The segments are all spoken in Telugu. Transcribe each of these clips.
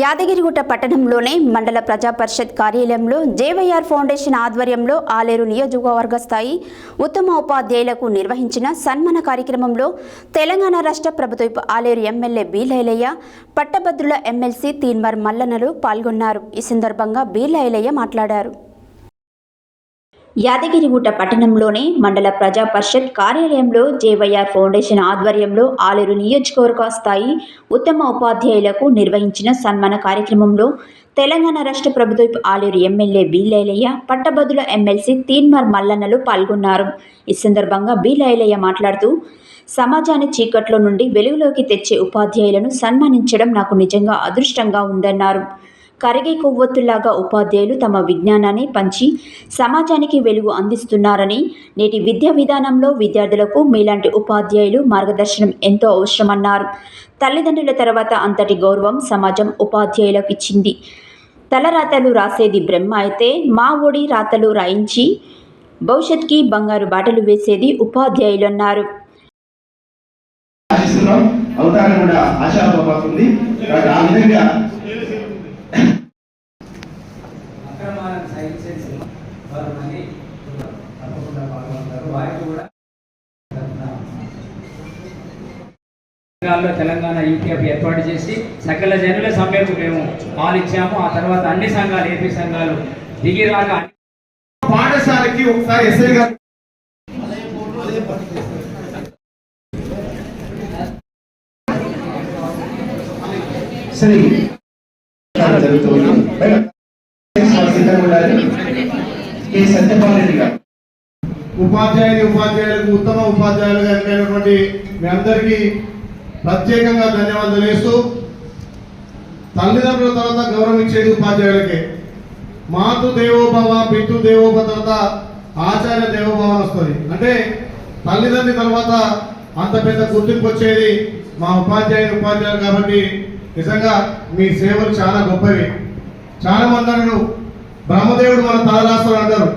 యాదగిరిగుట్ట పట్టణంలోని మండల ప్రజా పరిషత్ కార్యాలయంలో జేవైఆర్ ఫౌండేషన్ ఆధ్వర్యంలో ఆలేరు నియోజకవర్గ స్థాయి ఉత్తమ ఉపాధ్యాయులకు నిర్వహించిన సన్మాన కార్యక్రమంలో తెలంగాణ రాష్ట్ర ప్రభుత్వ ఆలేరు ఎమ్మెల్యే బి లైలయ్య పట్టభద్రుల ఎమ్మెల్సీ తీన్మర్ మల్లనలు పాల్గొన్నారు. ఈ సందర్భంగా బి లైలయ్య మాట్లాడారు. యాదగిరిగుట్ట పట్టణంలోని మండల ప్రజా పరిషత్ కార్యాలయంలో జేవైఆర్ ఫౌండేషన్ ఆధ్వర్యంలో ఆలేరు నియోజకవర్గ స్థాయి ఉత్తమ ఉపాధ్యాయులకు నిర్వహించిన సన్మాన కార్యక్రమంలో తెలంగాణ రాష్ట్ర ప్రభుత్వ ఆలేరు ఎమ్మెల్యే బి లైలయ్య పట్టభద్రుల ఎమ్మెల్సీ తీన్మార్ మల్లన్నలు పాల్గొన్నారు. ఈ సందర్భంగా బి లైలయ్య మాట్లాడుతూ సమాజాన్ని చీకట్లో నుండి వెలుగులోకి తెచ్చే ఉపాధ్యాయులను సన్మానించడం నాకు నిజంగా అదృష్టంగా ఉందన్నారు. కరిగే కొవ్వొత్తులాగా ఉపాధ్యాయులు తమ విజ్ఞానాన్ని పంచి సమాజానికి వెలుగు అందిస్తున్నారని నేటి విద్యా విధానంలో విద్యార్థులకు మీలాంటి ఉపాధ్యాయులు మార్గదర్శనం ఎంతో అవసరమన్నారు. తల్లిదండ్రుల తర్వాత అంతటి గౌరవం సమాజం ఉపాధ్యాయులకు ఇచ్చింది. తలరాతలు రాసేది బ్రహ్మ అయితే మా ఒడి రాతలు రాయించి భవిష్యత్కి బంగారు బాటలు వేసేది ఉపాధ్యాయులు అన్నారు అవుతారని కూడా ఆశాభావస్తుంది కాబట్టి ఆ విధంగా అక్రమాలను సహించేసి వారు మళ్ళీ తప్పకుండా పాల్గొంటారు వారికి కూడా తెలంగాణలో తెలంగాణ యూపీఎఫ్ ఏర్పాటు చేసి సకల జనుల సమ్మెకు మేము పాలిచ్చాము. ఆ తర్వాత అన్ని సంఘాలు ఏపీ సంఘాలు దిగిరాక పాఠశాలకి ఒకసారి ఎస్ఐ గారు సరే. జరుగుతుంది బయట సిద్ధంగా ఉండాలి కె. సత్యపాల్ రెడ్డి గారు. ఉపాధ్యాయుని ఉపాధ్యాయులకు ఉత్తమ ఉపాధ్యాయులుగా ఎన్నికైనటువంటి మీ అందరికీ ప్రత్యేకంగా ధన్యవాదాలు వేస్తూ తల్లిదండ్రుల తర్వాత గౌరవం ఇచ్చేది ఉపాధ్యాయులకే. మాతృ దేవోభవ పితృ దేవోభవ తర్వాత ఆచార్య దేవోభవం వస్తుంది. అంటే తల్లిదండ్రి తర్వాత అంత పెద్ద గుర్తింపు వచ్చేది మా ఉపాధ్యాయులు ఉపాధ్యాయులు కాబట్టి నిజంగా మీ సేవలు చాలా గొప్పవి. చాలా మంది అన్నారు బ్రహ్మదేవుడు మన తలరాస్తాడు అంటారు.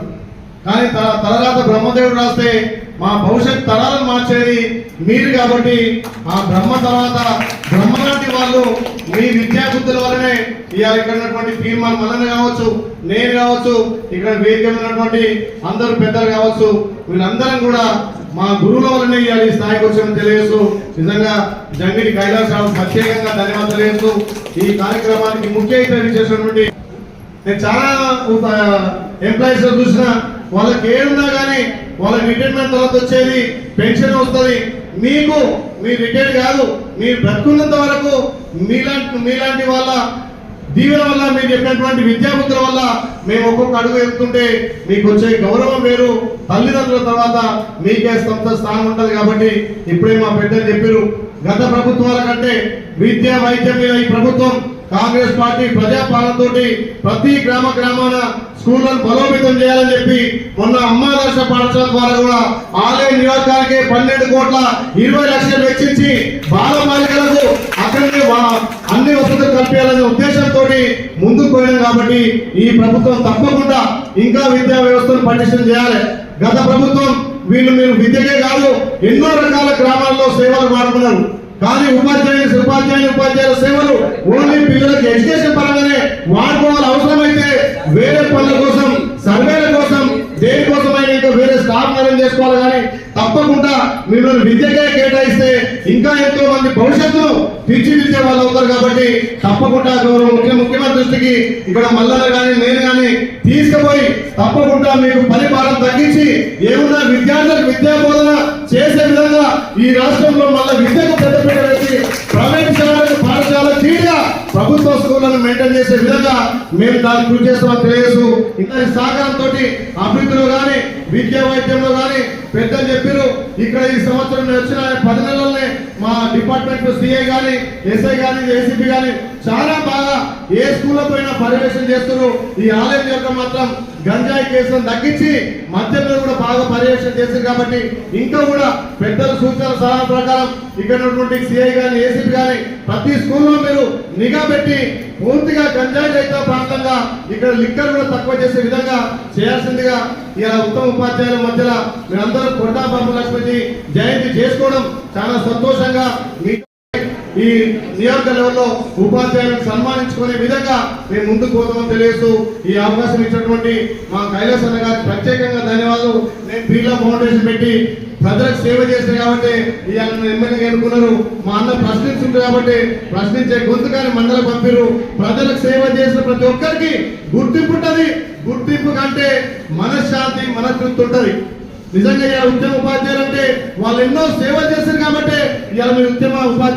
కానీ తల తలరాత బ్రహ్మదేవుడు రాస్తే మా భవిష్యత్ తరాలను మార్చేది మీరు కాబట్టి ఆ బ్రహ్మ తర్వాత బ్రహ్మలాంటి వాళ్ళు మీ విద్యాబుద్ధుల వల్లనే ఇవాళ ఇక్కడ ఉన్నటువంటి తీర్మాన్ మల్లన్న కావచ్చు నేను కావచ్చు ఇక్కడ వేదిక ఉన్నటువంటి అందరు పెద్దలు కావచ్చు వీళ్ళందరం కూడా మా గురువుల వల్లనే ఇవాళ ఈ స్థాయికి వచ్చామని తెలియజేస్తూ నిజంగా జంగిడి కైలాసరావు ప్రత్యేకంగా ధన్యవాదాలు తెలియజేస్తూ ఈ కార్యక్రమానికి ముఖ్య అతిథి చేసినటువంటి నేను చాలా ఎంప్లాయీస్ చూసిన వాళ్ళకి ఏడున్నా కానీ వాళ్ళ రిటైర్మెంట్ తర్వాత వచ్చేది పెన్షన్ వస్తుంది. మీకు మీ రిటైర్ కాదు మీరు బ్రతుకున్నంత వరకు మీలాంటి మీలాంటి వాళ్ళ దీవెన వల్ల మీరు చెప్పినటువంటి విద్యాబుద్ధుల వల్ల మేము ఒక్కొక్క అడుగు ఎత్తుంటే మీకు వచ్చే గౌరవం వేరు. తల్లిదండ్రుల తర్వాత మీకే సొంత స్థానం ఉంటుంది కాబట్టి ఇప్పుడే మా పెద్దలు చెప్పారు గత ప్రభుత్వాల కంటే విద్య వైద్యం మీద ఈ ప్రభుత్వం కాంగ్రెస్ పార్టీ ప్రజాపాలనతోటి ప్రతి గ్రామ గ్రామాన స్కూళ్ళను బలోపేతం చేయాలని చెప్పి మొన్న అమ్మాదర్శ పాఠశాల ద్వారా కూడా ఆలయ నియోజకానికి పన్నెండు కోట్ల ఇరవై లక్షలు వెచ్చించి బాల బాలికలకు అక్కడనే అన్ని వసతులు కల్పించాలనే ఉద్దేశంతో ముందుకు పోయినాం కాబట్టి ఈ ప్రభుత్వం తప్పకుండా ఇంకా విద్యా వ్యవస్థను పటిష్టం చేయాలి. గత ప్రభుత్వం వీళ్ళు మీరు విద్యకే కాదు ఎన్నో రకాల గ్రామాల్లో సేవలు వాడుతున్నారు కానీ ఉపాధ్యాయులు ఉపాధ్యాయులు ఉపాధ్యాయుల సేవలు ఓన్లీ పిల్లలకి ఎడ్యుకేషన్ పరంగానే వాడుకోవాలి చేసుకోవాలి కానీ తప్పకుండా మిమ్మల్ని విద్యకే కేటాయిస్తే ఇంకా ఎంతో మంది భవిష్యత్తును తీర్చిదిద్దే వాళ్ళు అవుతారు కాబట్టి తప్పకుండా గౌరవ ముఖ్య ముఖ్యమంత్రి దృష్టికి ఇక్కడ మల్లన్న కానీ నేను కానీ తీసుకుపోయి తప్పకుండా మీకు పని భారం తగ్గించి ఏమన్నా విద్యార్థులకు విద్యా బోధన చేసే విధంగా ఈ రాష్ట్రంలో మళ్ళీ విద్యకు పెద్దపీట వేసి ప్రైవేట్ శాలకు పాఠశాల తీరుగా ప్రభుత్వ స్కూళ్ళను మెయింటైన్ చేసే విధంగా మేము దాన్ని కృషి చేస్తామని తెలియజేస్తూ ఇతని సహకారంతో అభివృద్ధిలో కానీ విద్యా వైద్యంలో కానీ పెద్దలు చెప్పారు ఇక్కడ ఈ సంవత్సరం వచ్చిన పది నెలలనే మా డిపార్ట్మెంట్ సిఐ గాని ఎస్ఐ గాని ఏసీపీ గాని చాలా బాగా ఏ స్కూల్లో పైన పర్యవేక్షణ చేస్తున్నారు. ఈ ఆలయం యొక్క మాత్రం గంజాయి కేసులను తగ్గించి మధ్య మీద చేశారు కాబట్టి ఇంకా కూడా పెద్దల సూచనల సలహా ప్రకారం ఇక్కడ ఉన్నటువంటి సిఐ కానీ ఏసీపీ కానీ ప్రతి స్కూల్లో మీరు నిఘా పెట్టి పూర్తిగా గంజాయి రహిత ప్రాంతంగా ఇక్కడ లిక్కర్ కూడా తక్కువ చేసే విధంగా చేయాల్సిందిగా ఇలా ఉత్తమ ఉపాధ్యాయుల మధ్యలో మీరందరూ కొట్టా బాబు జయంతి చేసుకోవడం చాలా సంతోషంగా ఈ నియోజక లెవెల్లో ఉపాధ్యాయులను సన్మానించుకునే విధంగా మేము ముందుకు పోతామని తెలియజేస్తూ ఈ అవకాశం ఇచ్చినటువంటి మా కైలాస్ అన్న గారికి ప్రత్యేకంగా ధన్యవాదాలు. నేను బిర్లా ఫౌండేషన్ పెట్టి ప్రజలకు సేవ చేస్తే కాబట్టి ఇవాళ ఎమ్మెల్యే అనుకున్నారు మా అన్న ప్రశ్నించుంటారు కాబట్టి ప్రశ్నించే గొంతుకాని మండలి పంపిరు ప్రజలకు సేవ చేసిన ప్రతి ఒక్కరికి గుర్తింపు ఉంటుంది. గుర్తింపు కంటే మనశ్శాంతి మనతృప్తి ఉంటుంది. నిజంగా ఇలా ఉద్యమ ఉపాధ్యాయులు అంటే వాళ్ళు ఎన్నో సేవ చేశారు కాబట్టి ఇవాళ మీరు ఉద్యమ ఉపాధ్యాయులు